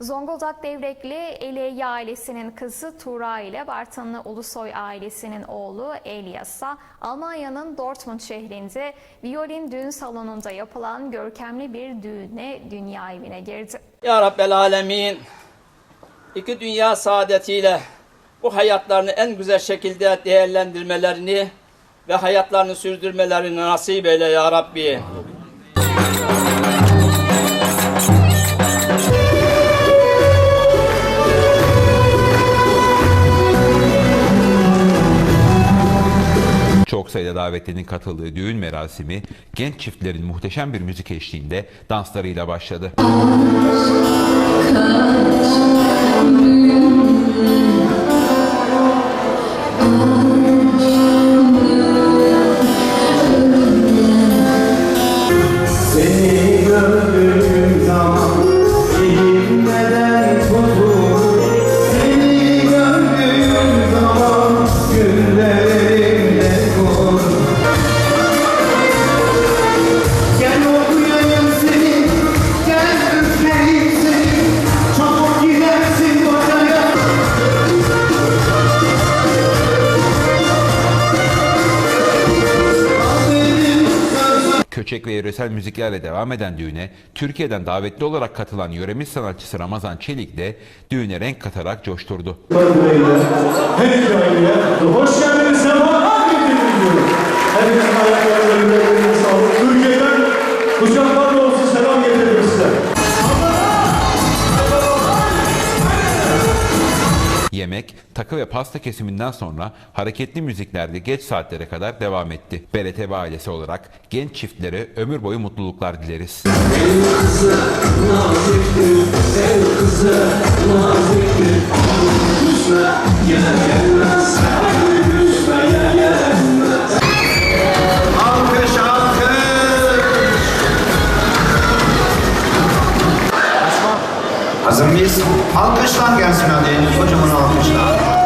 Zonguldak Devrekli Eleyye ailesinin kızı Tuğra ile Bartınlı Ulusoy ailesinin oğlu Elias'a Almanya'nın Dortmund şehrinde violin düğün salonunda yapılan görkemli bir düğüne dünya evine girdi. Ya Rabbel Alemin, iki dünya saadetiyle bu hayatlarını en güzel şekilde değerlendirmelerini ve hayatlarını sürdürmelerini nasip eyle ya Rabbi. Çok sayıda davetlinin katıldığı düğün merasimi genç çiftlerin muhteşem bir müzik eşliğinde danslarıyla başladı. Seni gördüğüm Köçek ve yöresel müziklerle devam eden düğüne Türkiye'den davetli olarak katılan yöremiz sanatçısı Ramazan Çelik de düğüne renk katarak coşturdu. Her iki hoş geldiniz, Yemek, takı ve pasta kesiminden sonra hareketli müziklerle geç saatlere kadar devam etti. BRTV ailesi olarak genç çiftlere ömür boyu mutluluklar dileriz. Alkış, Hazır mıyız? Alkışlar gelsin hadi. Hocamın alkışlar.